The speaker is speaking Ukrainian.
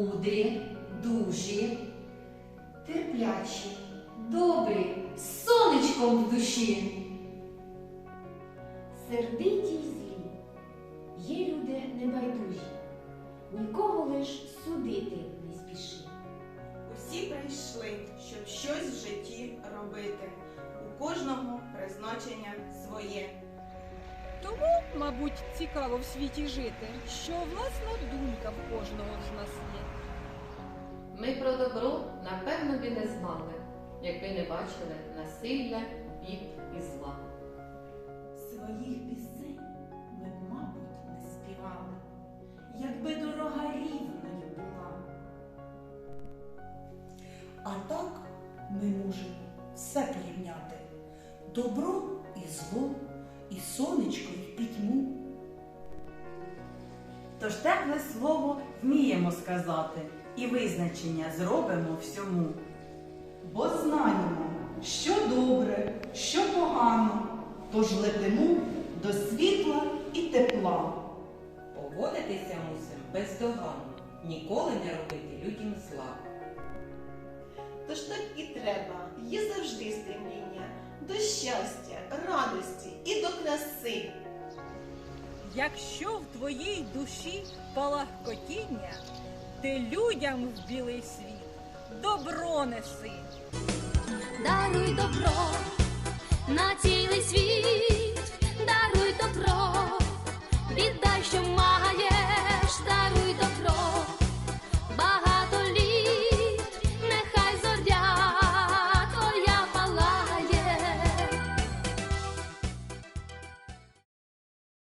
люди дужі, терплячі, добрі, з сонечком в душі. Сердиті й злі, є люди небайдужі, нікого лиш судити не спіши. Усі прийшли, щоб щось в житті робити. У кожного призначення своє. Тому, мабуть, цікаво в світі жити, що власна думка в кожного з нас є. Ми про добро, напевно, би не знали, якби не бачили насилля, бід і зла. Своїх пісень ми, б, мабуть, не співали, якби дорога рівною була. А так ми можемо все порівняти. Добро і зло, і сонечко, і пітьму. Тож тепле слово вміємо сказати і визначення зробимо всьому. Бо знаємо, що добре, що погано, тож летимо до світла і тепла. Поводитися мусим бездоганно, ніколи не робити людям зла. Тож так і треба, є завжди стремління до щастя, радості і. Якщо в твоїй душі палахкотіння, ти людям в білий світ добро неси. Даруй добро на цілий